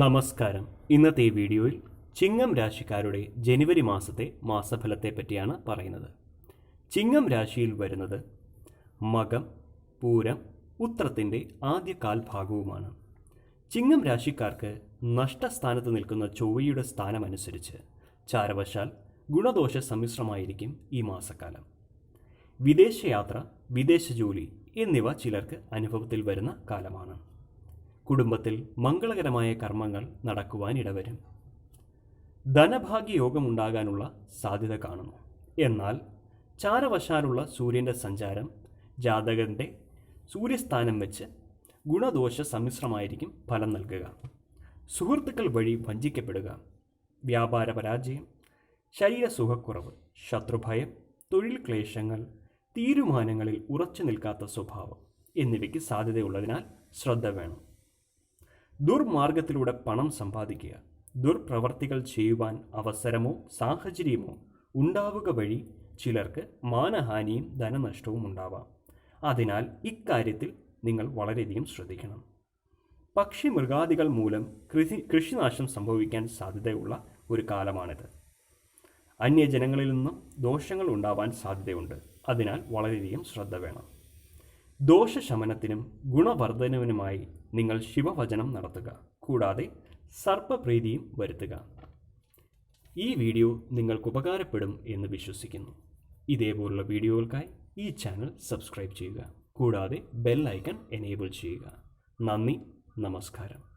നമസ്കാരം. ഇന്നത്തെ ഈ വീഡിയോയിൽ ചിങ്ങം രാശിക്കാരുടെ ജനുവരി മാസത്തെ മാസഫലത്തെ പറ്റിയാണ് പറയുന്നത്. ചിങ്ങം രാശിയിൽ വരുന്നത് മകം പൂരം ഉത്രത്തിന്റെ ആദ്യ കാൽഭാഗവുമാണ് ചിങ്ങം രാശിക്കാർക്ക് നഷ്ടസ്ഥാനത്ത് നിൽക്കുന്ന ചൊവ്വയുടെ സ്ഥാനമനുസരിച്ച് ചാരവശാൽ ഗുണദോഷ സമ്മിശ്രമായിരിക്കും ഈ മാസക്കാലം. വിദേശയാത്ര വിദേശ ജോലി എന്നിവ ചിലർക്ക് അനുഭവത്തിൽ വരുന്ന കാലമാണ്. കുടുംബത്തിൽ മംഗളകരമായ കർമ്മങ്ങൾ നടക്കുവാൻ ഇടവരും. ധനഭാഗ്യയോഗമുണ്ടാകാനുള്ള സാധ്യത കാണുന്നു. എന്നാൽ ചാരവശാലുള്ള സൂര്യന്റെ സഞ്ചാരം ജാതകന്റെ സൂര്യസ്ഥാനം വെച്ച് ഗുണദോഷ സമ്മിശ്രമായിരിക്കും ഫലം നൽകുക. സുഹൃത്തുക്കൾ വഴി വഞ്ചിക്കപ്പെടുക. വ്യാപാര പരാജയം ശരീരസുഖക്കുറവ് ശത്രുഭയം തൊഴിൽ ക്ലേശങ്ങൾ തീരുമാനങ്ങളിൽ ഉറച്ചു നിൽക്കാത്ത സ്വഭാവം എന്നിവയ്ക്ക് സാധ്യതയുള്ളതിനാൽ ശ്രദ്ധ വേണം. ദുർമാർഗത്തിലൂടെ പണം സമ്പാദിക്കുക. ദുർപ്രവർത്തികൾ ചെയ്യുവാൻ അവസരമോ സാഹചര്യമോ ഉണ്ടാവുക വഴി ചിലർക്ക് മാനഹാനിയും ധനനഷ്ടവും ഉണ്ടാവാം. അതിനാൽ ഇക്കാര്യത്തിൽ നിങ്ങൾ വളരെയധികം ശ്രദ്ധിക്കണം. പക്ഷി മൃഗാദികൾ മൂലം കൃഷി കൃഷിനാശം സംഭവിക്കാൻ സാധ്യതയുള്ള ഒരു കാലമാണിത്. അന്യജനങ്ങളിൽ നിന്നും ദോഷങ്ങൾ ഉണ്ടാവാൻ സാധ്യതയുണ്ട്. അതിനാൽ വളരെയധികം ശ്രദ്ധ വേണം. ദോഷശമനത്തിനും ഗുണവർദ്ധനവിനുമായി നിങ്ങൾ ശിവവചനം നടത്തുക. കൂടാതെ സർപ്പപ്രീതിയും വരുത്തുക. ഈ വീഡിയോ നിങ്ങൾക്ക് ഉപകാരപ്പെടും എന്ന് വിശ്വസിക്കുന്നു. ഇതേപോലുള്ള വീഡിയോകൾക്കായി ഈ ചാനൽ സബ്സ്ക്രൈബ് ചെയ്യുക. കൂടാതെ ബെൽ ഐക്കൺ എനേബിൾ ചെയ്യുക. നന്ദി നമസ്കാരം.